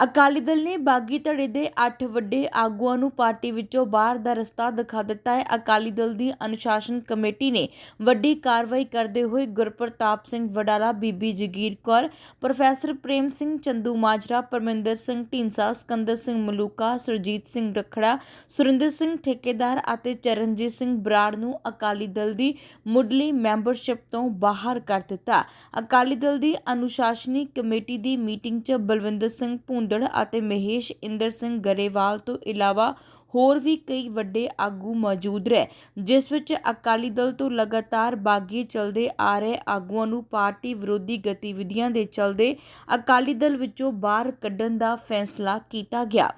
ਅਕਾਲੀ ਦਲ ਨੇ ਬਾਗੀ ਧੜੇ ਦੇ 8 ਵੱਡੇ ਆਗੂਆਂ ਨੂੰ ਪਾਰਟੀ ਵਿੱਚੋਂ ਬਾਹਰ ਦਾ ਰਸਤਾ ਦਿਖਾ ਦਿੱਤਾ ਹੈ। ਅਕਾਲੀ ਦਲ ਦੀ ਅਨੁਸ਼ਾਸਨ ਕਮੇਟੀ ਨੇ ਵੱਡੀ ਕਾਰਵਾਈ ਕਰਦੇ ਹੋਏ ਗੁਰਪ੍ਰਤਾਪ ਸਿੰਘ ਵਡਾਲਾ, ਬੀਬੀ ਜਗੀਰ ਕੌਰ, ਪ੍ਰੋਫੈਸਰ ਪ੍ਰੇਮ ਸਿੰਘ, ਚੰਦੂ ਮਾਜਰਾ, ਪਰਮਿੰਦਰ ਸਿੰਘ ਢੀਂਸਾ ਸਿਕੰਦਰ ਸਿੰਘ ਮਲੂਕਾ, ਸੁਰਜੀਤ ਸਿੰਘ ਰਖੜਾ, ਸੁਰਿੰਦਰ ਸਿੰਘ ਠੇਕੇਦਾਰ ਅਤੇ ਚਰਨਜੀਤ ਸਿੰਘ ਬਰਾੜ ਨੂੰ ਅਕਾਲੀ ਦਲ ਦੀ ਮੁੱਢਲੀ ਮੈਂਬਰਸ਼ਿਪ ਤੋਂ ਬਾਹਰ ਕਰ ਦਿੱਤਾ। ਅਕਾਲੀ ਦਲ ਦੀ ਅਨੁਸ਼ਾਸਨੀ ਕਮੇਟੀ ਦੀ ਮੀਟਿੰਗ 'ਚ ਬਲਵਿੰਦਰ ਸਿੰਘ ਭੁੰਦੜ ਅਤੇ ਮਹੇਸ਼ ਇੰਦਰ ਸਿੰਘ ਗਰੇਵਾਲ ਤੋਂ ਇਲਾਵਾ ਹੋਰ ਵੀ ਕਈ ਵੱਡੇ ਆਗੂ ਮੌਜੂਦ ਰਹੇ, ਜਿਸ ਵਿੱਚ ਅਕਾਲੀ ਦਲ ਤੋਂ ਲਗਾਤਾਰ ਬਾਗੀ ਚਲਦੇ ਆ ਰਹੇ ਆਗੂਆਂ ਨੂੰ ਪਾਰਟੀ ਵਿਰੋਧੀ ਗਤੀਵਿਧੀਆਂ ਦੇ ਚਲਦੇ ਅਕਾਲੀ ਦਲ ਵਿੱਚੋਂ ਬਾਹਰ ਕੱਢਣ ਦਾ ਫੈਸਲਾ ਕੀਤਾ ਗਿਆ।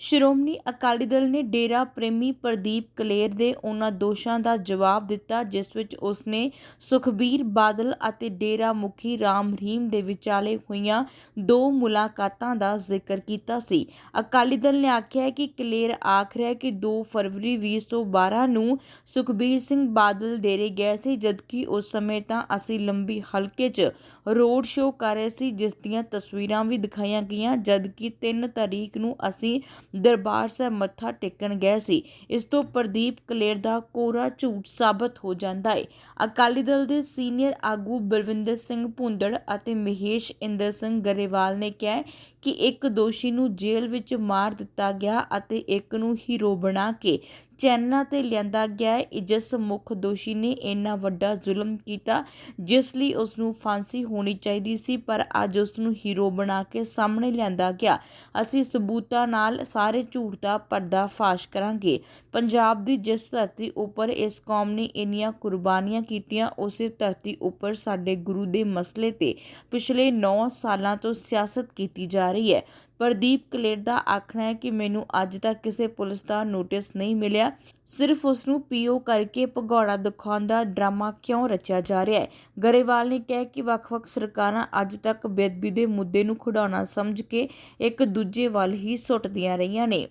ਸ਼੍ਰੋਮਣੀ ਅਕਾਲੀ ਦਲ ਨੇ ਡੇਰਾ ਪ੍ਰੇਮੀ ਪ੍ਰਦੀਪ ਕਲੇਰ ਦੇ ਉਹਨਾਂ ਦੋਸ਼ਾਂ ਦਾ ਜਵਾਬ ਦਿੱਤਾ, ਜਿਸ ਵਿੱਚ ਉਸਨੇ ਸੁਖਬੀਰ ਬਾਦਲ ਅਤੇ ਡੇਰਾ ਮੁਖੀ ਰਾਮ ਰਹੀਮ ਦੇ ਵਿਚਾਲੇ ਹੋਈਆਂ ਦੋ ਮੁਲਾਕਾਤਾਂ ਦਾ ਜ਼ਿਕਰ ਕੀਤਾ ਸੀ। ਅਕਾਲੀ ਦਲ ਨੇ ਆਖਿਆ ਹੈ ਕਿ ਕਲੇਰ ਆਖ ਰਿਹਾ ਹੈ ਕਿ 2 ਫਰਵਰੀ 2012 ਨੂੰ ਸੁਖਬੀਰ ਸਿੰਘ ਬਾਦਲ ਡੇਰੇ ਗਏ ਸੀ, ਜਦਕਿ ਉਸ ਸਮੇਂ ਤਾਂ ਅਸੀਂ ਲੰਬੀ ਹਲਕੇ 'ਚ ਰੋਡ ਸ਼ੋਅ ਕਰ ਰਹੇ ਸੀ, ਜਿਸ ਦੀਆਂ ਤਸਵੀਰਾਂ ਵੀ ਦਿਖਾਈਆਂ ਗਈਆਂ, ਜਦਕਿ 3 ਤਾਰੀਖ ਨੂੰ ਅਸੀਂ ਦਰਬਾਰ ਸਾਹਿਬ ਮੱਥਾ ਟੇਕਣ ਗਏ ਸੀ। ਇਸ ਤੋਂ ਪ੍ਰਦੀਪ ਕਲੇਰ ਦਾ ਕੋਰਾ ਝੂਠ ਸਾਬਤ ਹੋ ਜਾਂਦਾ ਹੈ ਅਕਾਲੀ ਦਲ ਦੇ ਸੀਨੀਅਰ ਆਗੂ ਬਲਵਿੰਦਰ ਸਿੰਘ ਭੁੰਦੜ ਅਤੇ ਮਹੇਸ਼ ਇੰਦਰ ਸਿੰਘ ਗਰੇਵਾਲ ਨੇ ਕਿਹਾ ਕਿ ਇੱਕ ਦੋਸ਼ੀ ਨੂੰ ਜੇਲ੍ਹ ਵਿੱਚ ਮਾਰ ਦਿੱਤਾ ਗਿਆ ਅਤੇ ਇੱਕ ਨੂੰ ਹੀਰੋ ਬਣਾ ਕੇ ਚੈਨਾ ਤੇ ਲਿਆਂਦਾ ਗਿਆ ਹੈ। ਜਿਸ ਮੁੱਖ ਦੋਸ਼ੀ ਨੇ ਇੰਨਾ ਵੱਡਾ ਜ਼ੁਲਮ ਕੀਤਾ, ਜਿਸ ਲਈ ਉਸ ਨੂੰ ਫਾਂਸੀ ਹੋਣੀ ਚਾਹੀਦੀ ਸੀ, ਪਰ ਅੱਜ ਉਸ ਨੂੰ ਹੀਰੋ ਬਣਾ ਕੇ ਸਾਹਮਣੇ ਲਿਆਂਦਾ ਗਿਆ। ਅਸੀਂ ਸਬੂਤਾਂ ਨਾਲ ਸਾਰੇ ਝੂਠ ਦਾ ਪਰਦਾ ਫਾਸ਼ ਕਰਾਂਗੇ। ਪੰਜਾਬ ਦੀ ਜਿਸ ਧਰਤੀ ਉੱਪਰ ਇਸ ਕੌਮ ਨੇ ਇੰਨੀਆਂ ਕੁਰਬਾਨੀਆਂ ਕੀਤੀਆਂ, ਉਸੇ ਧਰਤੀ ਉੱਪਰ ਸਾਡੇ ਗੁਰੂ ਦੇ ਮਸਲੇ ਤੇ ਪਿਛਲੇ 9 ਸਾਲਾਂ ਤੋਂ ਸਿਆਸਤ ਕੀਤੀ ਜਾ ਰਹੀ ਹੈ। ਪ੍ਰਦੀਪ ਕਲੇਰ ਦਾ ਆਖਣਾ ਹੈ ਕਿ ਮੈਨੂੰ ਅੱਜ ਤੱਕ ਕਿਸੇ ਪੁਲਿਸ ਦਾ ਨੋਟਿਸ ਨਹੀਂ ਮਿਲਿਆ। ਸਿਰਫ ਉਸ ਨੂੰ ਪੀਓ ਕਰਕੇ ਭਗੌੜਾ ਦਿਖਾਉਣ ਦਾ ਡਰਾਮਾ ਕਿਉਂ ਰਚਿਆ ਜਾ ਰਿਹਾ ਹੈ? ਗਰੇਵਾਲ ਨੇ ਕਿਹਾ ਕਿ ਵੱਖ-ਵੱਖ ਸਰਕਾਰਾਂ ਅੱਜ ਤੱਕ ਬੇਦਬੀ ਦੇ ਮੁੱਦੇ ਨੂੰ ਖਿਡੌਣਾ ਸਮਝ ਕੇ ਇੱਕ ਦੂਜੇ ਵੱਲ ਹੀ ਸੁੱਟਦੀਆਂ ਰਹੀਆਂ ਨੇ।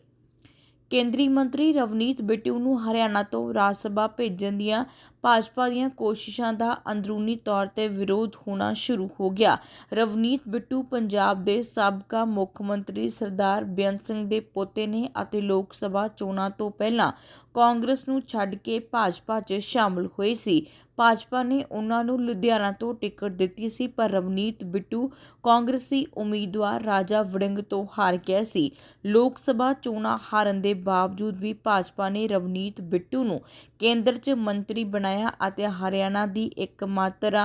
ਕੇਂਦਰੀ ਮੰਤਰੀ ਰਵਨੀਤ ਬਿੱਟੂ ਨੂੰ ਹਰਿਆਣਾ ਤੋਂ ਰਾਜ ਸਭਾ ਭੇਜਣ ਦੀਆਂ ਭਾਜਪਾ ਦੀਆਂ ਕੋਸ਼ਿਸ਼ਾਂ ਦਾ ਅੰਦਰੂਨੀ ਤੌਰ ਤੇ ਵਿਰੋਧ ਹੋਣਾ ਸ਼ੁਰੂ ਹੋ ਗਿਆ। ਰਵਨੀਤ ਬਿੱਟੂ ਪੰਜਾਬ ਦੇ ਸਾਬਕਾ ਮੁੱਖ ਮੰਤਰੀ ਸਰਦਾਰ ਬੇਅੰਤ ਸਿੰਘ ਦੇ ਪੋਤੇ ਨੇ ਅਤੇ ਲੋਕ ਸਭਾ ਚੋਣਾਂ ਤੋਂ ਪਹਿਲਾਂ ਕਾਂਗਰਸ ਨੂੰ ਛੱਡ ਕੇ ਭਾਜਪਾ 'ਚ ਸ਼ਾਮਲ ਹੋਏ ਸੀ। ਭਾਜਪਾ ਨੇ ਉਹਨਾਂ ਨੂੰ ਲੁਧਿਆਣਾ ਤੋਂ ਟਿਕਟ ਦਿੱਤੀ ਸੀ, ਪਰ ਰਵਨੀਤ ਬਿੱਟੂ ਕਾਂਗਰਸੀ ਉਮੀਦਵਾਰ ਰਾਜਾ ਵੜਿੰਗ ਤੋਂ ਹਾਰ ਗਿਆ ਸੀ। ਲੋਕ ਸਭਾ ਚੋਣਾਂ ਹਾਰਨ ਦੇ ਬਾਵਜੂਦ ਵੀ ਭਾਜਪਾ ਨੇ ਰਵਨੀਤ ਬਿੱਟੂ ਨੂੰ ਕੇਂਦਰ 'ਚ ਮੰਤਰੀ ਬਣਾਇਆ ਅਤੇ ਹਰਿਆਣਾ ਦੀ ਇੱਕਮਾਤਰ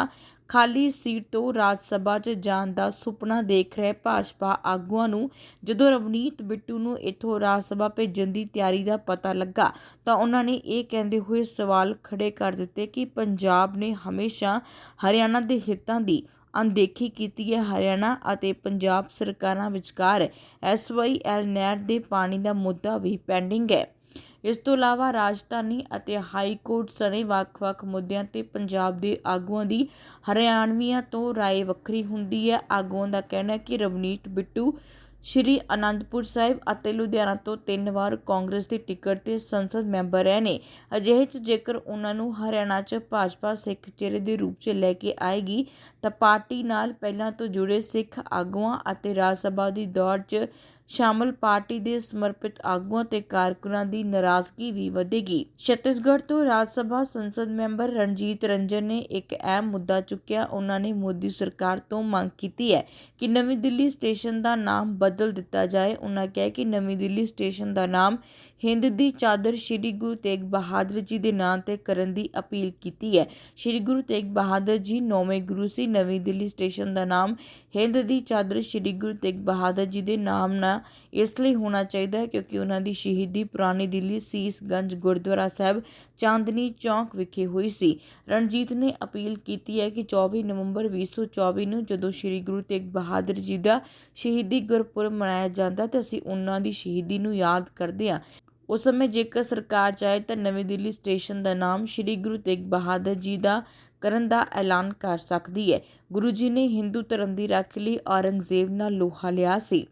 ਖਾਲੀ ਸੀਟ ਤੋਂ ਰਾਜ ਸਭਾ 'ਚ ਜਾਣ ਦਾ ਸੁਪਨਾ ਦੇਖ ਰਹੇ ਭਾਜਪਾ ਆਗੂਆਂ ਨੂੰ। ਜਦੋਂ ਰਵਨੀਤ ਬਿੱਟੂ ਨੂੰ ਇੱਥੋਂ ਰਾਜ ਸਭਾ ਭੇਜਣ ਦੀ ਤਿਆਰੀ ਦਾ ਪਤਾ ਲੱਗਾ, ਤਾਂ ਉਹਨਾਂ ਨੇ ਇਹ ਕਹਿੰਦੇ ਹੋਏ ਸਵਾਲ ਖੜੇ ਕਰ ਦਿੱਤੇ ਕਿ ਪੰਜਾਬ ਨੇ ਹਮੇਸ਼ਾ ਹਰਿਆਣਾ ਦੇ ਹਿੱਤਾਂ ਦੀ ਅਣਦੇਖੀ ਕੀਤੀ ਹੈ। ਹਰਿਆਣਾ ਅਤੇ ਪੰਜਾਬ ਸਰਕਾਰਾਂ ਵਿਚਕਾਰ ਐਸਵਾਈਐਲ ਨਹਿਰ ਦੇ ਪਾਣੀ ਦਾ ਮੁੱਦਾ ਵੀ ਪੈਂਡਿੰਗ ਹੈ। ਇਸ ਤੋਂ ਇਲਾਵਾ ਰਾਜਧਾਨੀ ਅਤੇ ਹਾਈ ਕੋਰਟ ਸਣੇ ਵੱਖ-ਵੱਖ ਮੁੱਦਿਆਂ 'ਤੇ ਪੰਜਾਬ ਦੇ ਆਗੂਆਂ ਦੀ ਹਰਿਆਣਵੀਆਂ ਤੋਂ ਰਾਏ ਵੱਖਰੀ ਹੁੰਦੀ ਹੈ। ਆਗੂਆਂ ਦਾ ਕਹਿਣਾ ਕਿ ਰਵਨੀਤ ਬਿੱਟੂ, ਸ਼੍ਰੀ ਅਨੰਦਪੁਰ ਸਾਹਿਬ ਅਤੇ ਲੁਧਿਆਣਾ ਤੋਂ ਤਿੰਨ ਵਾਰ ਕਾਂਗਰਸ ਦੀ ਟਿਕਟ 'ਤੇ ਸੰਸਦ ਮੈਂਬਰ ਰਹੇ ਨੇ। ਅਜਿਹੇ 'ਚ ਜੇਕਰ ਉਹਨਾਂ ਨੂੰ ਹਰਿਆਣਾ 'ਚ ਭਾਜਪਾ ਸਿੱਖ ਚਿਹਰੇ ਦੇ ਰੂਪ 'ਚ ਲੈ ਕੇ ਆਏਗੀ, ਤਾਂ ਪਾਰਟੀ ਨਾਲ ਪਹਿਲਾਂ ਤੋਂ ਜੁੜੇ ਸਿੱਖ ਆਗੂਆਂ ਅਤੇ ਰਾਜ ਸਭਾ ਦੀ ਦੌੜ 'ਚ ਸ਼ਾਮਲ ਪਾਰਟੀ ਦੇ ਸਮਰਪਿਤ ਆਗੂਆਂ ਤੇ ਕਾਰਕੁਨਾਂ ਦੀ ਨਾਰਾਜ਼ਗੀ ਵੀ ਵਧੇਗੀ। ਛੱਤੀਸਗੜ੍ਹ ਤੋਂ ਰਾਜ ਸਭਾ ਸੰਸਦ ਮੈਂਬਰ ਰਣਜੀਤ ਰੰਜਨ ਨੇ ਇੱਕ ਅਹਿਮ ਮੁੱਦਾ ਚੁੱਕਿਆ। ਉਹਨਾਂ ਨੇ ਮੋਦੀ ਸਰਕਾਰ ਤੋਂ ਮੰਗ ਕੀਤੀ ਹੈ ਕਿ ਨਵੀਂ ਦਿੱਲੀ ਸਟੇਸ਼ਨ ਦਾ ਨਾਮ ਬਦਲ ਦਿੱਤਾ ਜਾਏ। ਉਹਨਾਂ ਕਿਹਾ ਕਿ ਨਵੀਂ ਦਿੱਲੀ ਸਟੇਸ਼ਨ ਦਾ ਨਾਮ ਹਿੰਦ ਦੀ ਚਾਦਰ ਸ੍ਰੀ ਗੁਰੂ ਤੇਗ ਬਹਾਦਰ ਜੀ ਦੇ ਨਾਂ ਤੇ ਕਰਨ ਦੀ ਅਪੀਲ ਕੀਤੀ ਹੈ। ਸ੍ਰੀ ਗੁਰੂ ਤੇਗ ਬਹਾਦਰ ਜੀ ਨੌਵੇਂ ਗੁਰੂ ਸੀ। ਨਵੀਂ ਦਿੱਲੀ ਸਟੇਸ਼ਨ ਦਾ ਨਾਮ ਹਿੰਦ ਦੀ ਚਾਦਰ ਸ੍ਰੀ ਗੁਰੂ ਤੇਗ ਬਹਾਦਰ ਜੀ ਦੇ ਨਾਮ ਨਾਲ ਇਸ ਲਈ ਹੋਣਾ ਚਾਹੀਦਾ ਹੈ ਕਿਉਂਕਿ ਉਹਨਾਂ ਦੀ ਸ਼ਹੀਦੀ ਪੁਰਾਣੀ ਦਿੱਲੀ ਸੀਸਗੰਜ ਗੁਰਦੁਆਰਾ ਸਾਹਿਬ ਚਾਂਦਨੀ ਚੌਂਕ ਵਿਖੇ ਹੋਈ ਸੀ। ਰਣਜੀਤ ਨੇ ਅਪੀਲ ਕੀਤੀ ਹੈ ਕਿ 24 ਨਵੰਬਰ 2024 ਨੂੰ ਜਦੋਂ ਸ੍ਰੀ ਗੁਰੂ ਤੇਗ ਬਹਾਦਰ ਜੀ ਦਾ ਸ਼ਹੀਦੀ ਗੁਰਪੁਰਬ ਮਨਾਇਆ ਜਾਂਦਾ ਤੇ ਅਸੀਂ ਉਹਨਾਂ ਦੀ ਸ਼ਹੀਦੀ ਨੂੰ ਯਾਦ ਕਰਦੇ ਹਾਂ। ਉਸ ਸਮੇਂ ਜੇਕਰ ਸਰਕਾਰ ਚਾਹੇ ਤਾਂ ਨਵੀਂ ਦਿੱਲੀ ਸਟੇਸ਼ਨ ਦਾ ਨਾਮ ਸ੍ਰੀ ਗੁਰੂ ਤੇਗ ਬਹਾਦਰ ਜੀ ਦਾ ਕਰਨ ਦਾ ਐਲਾਨ ਕਰ ਸਕਦੀ ਹੈ। ਗੁਰੂ ਜੀ ਨੇ ਹਿੰਦੂ ਧਰਮ ਦੀ ਰੱਖ ਲਈ ਔਰੰਗਜ਼ੇਬ ਨਾਲ ਲੋਹਾ ਲਿਆ ਸੀ।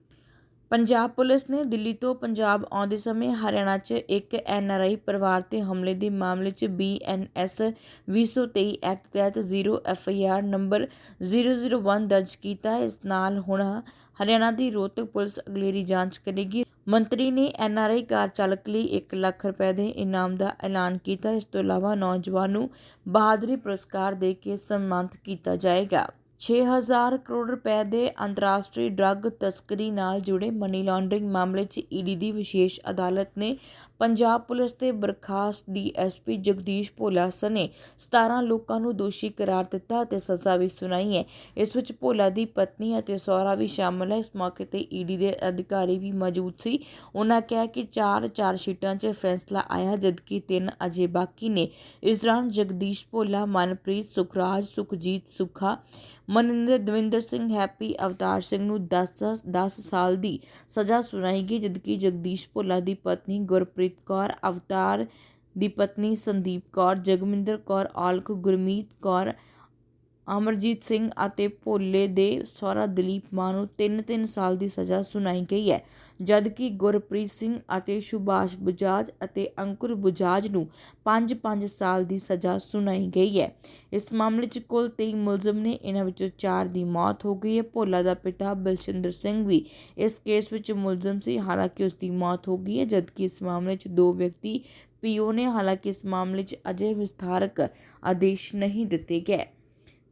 ਪੰਜਾਬ ਪੁਲਿਸ ਨੇ ਦਿੱਲੀ ਤੋਂ ਪੰਜਾਬ ਆਉਂਦੇ ਸਮੇਂ ਹਰਿਆਣਾ 'ਚ ਇੱਕ ਐਨਆਰਆਈ ਪਰਿਵਾਰ ਤੇ ਹਮਲੇ ਦੇ ਮਾਮਲੇ 'ਚ ਬੀਐਨਐਸ 223 ਐਕਟ ਤਹਿਤ 0 ਐਫਆਈਆਰ ਨੰਬਰ 001 ਦਰਜ ਕੀਤਾ ਹੈ। ਇਸ ਨਾਲ ਹੁਣ ਹਰਿਆਣਾ ਦੀ ਰੋਹਤਕ ਪੁਲਿਸ ਅਗਲੇਰੀ ਜਾਂਚ ਕਰੇਗੀ। ਮੰਤਰੀ ਨੇ ਐਨਆਰਆਈ ਕਾਰ ਚਾਲਕ ਲਈ 1 ਲੱਖ ਰੁਪਏ ਦੇ ਇਨਾਮ ਦਾ ਐਲਾਨ ਕੀਤਾ। ਇਸ ਤੋਂ ਇਲਾਵਾ ਨੌਜਵਾਨ ਨੂੰ ਬਹਾਦਰੀ ਪੁਰਸਕਾਰ ਦੇ ਕੇ ਸਨਮਾਨਿਤ ਕੀਤਾ ਜਾਏਗਾ। ਛੇ ਹਜ਼ਾਰ ਕਰੋੜ ਰੁਪਏ ਦੇ ਅੰਤਰਰਾਸ਼ਟਰੀ ਡਰੱਗ ਤਸਕਰੀ ਨਾਲ ਜੁੜੇ ਮਨੀ ਲਾਂਡਰਿੰਗ ਮਾਮਲੇ 'ਚ ਈਡੀ ਦੀ ਵਿਸ਼ੇਸ਼ ਅਦਾਲਤ ਨੇ ਪੰਜਾਬ ਪੁਲਿਸ ਦੇ ਬਰਖਾਸਤ ਡੀਐਸਪੀ ਜਗਦੀਸ਼ ਭੋਲਾ ਸਣੇ 17 ਲੋਕਾਂ ਨੂੰ ਦੋਸ਼ੀ ਕਰਾਰ ਦਿੱਤਾ ਅਤੇ ਸਜ਼ਾ ਵੀ ਸੁਣਾਈ ਹੈ। ਇਸ ਵਿੱਚ ਭੋਲਾ ਦੀ ਪਤਨੀ ਅਤੇ ਸਹੁਰਾ ਵੀ ਸ਼ਾਮਲ ਹੈ। ਇਸ ਮੌਕੇ ਤੇ ਈਡੀ ਦੇ ਅਧਿਕਾਰੀ ਵੀ ਮੌਜੂਦ ਸੀ। ਉਹਨਾਂ ਕਿਹਾ ਕਿ ਚਾਰ ਚਾਰ ਸ਼ੀਟਾਂ 'ਚ ਫੈਸਲਾ ਆਇਆ, ਜਦਕਿ ਤਿੰਨ ਅਜੇ ਬਾਕੀ ਨੇ। ਇਸ ਦੌਰਾਨ ਜਗਦੀਸ਼ ਭੋਲਾ, ਮਨਪ੍ਰੀਤ, ਸੁਖਰਾਜ, ਸੁਖਜੀਤ, ਸੁਖਾ ਮਨਿੰਦਰ ਦਵਿੰਦਰ ਸਿੰਘ ਹੈਪੀ ਅਵਤਾਰ ਸਿੰਘ ਨੂੰ 10 10 ਸਾਲ ਦੀ ਸਜ਼ਾ ਸੁਣਾਈ ਗਈ ਜਦਕਿ ਜਗਦੀਸ਼ ਭੋਲਾ ਦੀ ਪਤਨੀ ਗੁਰਪ੍ਰੀਤ ਕੌਰ, ਅਵਤਾਰ ਦੀ ਪਤਨੀ ਸੰਦੀਪ ਕੌਰ, ਜਗਮਿੰਦਰ ਕੌਰ ਔਲਖ ਗੁਰਮੀਤ ਕੌਰ ਅਮਰਜੀਤ ਸਿੰਘ ਅਤੇ ਭੋਲੇ ਦੇ ਸਹੁਰਾ ਦਲੀਪ ਮਾਨ ਨੂੰ 3-3 ਸਾਲ ਦੀ ਸਜ਼ਾ ਸੁਣਾਈ ਗਈ ਹੈ। ਜਦਕਿ ਗੁਰਪ੍ਰੀਤ ਸਿੰਘ ਅਤੇ ਸੁਭਾਸ਼ ਬਜਾਜ ਅਤੇ ਅੰਕੁਰ ਬਜਾਜ ਨੂੰ 5-5 ਸਾਲ ਦੀ ਸਜ਼ਾ ਸੁਣਾਈ ਗਈ ਹੈ। ਇਸ ਮਾਮਲੇ 'ਚ ਕੁੱਲ 23 ਮੁਲਜ਼ਮ ਨੇ ਇਹਨਾਂ ਵਿੱਚੋਂ ਚਾਰ ਦੀ ਮੌਤ ਹੋ ਗਈ ਹੈ। ਭੋਲਾ ਦਾ ਪਿਤਾ ਬਲਸ਼ਿੰਦਰ ਸਿੰਘ ਵੀ ਇਸ ਕੇਸ ਵਿੱਚ ਮੁਲਜ਼ਮ ਸੀ। ਹਾਲਾਂਕਿ ਉਸ ਦੀ ਮੌਤ ਹੋ ਗਈ ਹੈ, ਜਦਕਿ ਇਸ ਮਾਮਲੇ 'ਚ ਦੋ ਵਿਅਕਤੀ ਪੀਓ ਨੇ। ਹਾਲਾਂਕਿ ਇਸ ਮਾਮਲੇ 'ਚ ਅਜੇ ਵਿਸਥਾਰਕ ਆਦੇਸ਼ ਨਹੀਂ ਦਿੱਤੇ ਗਏ।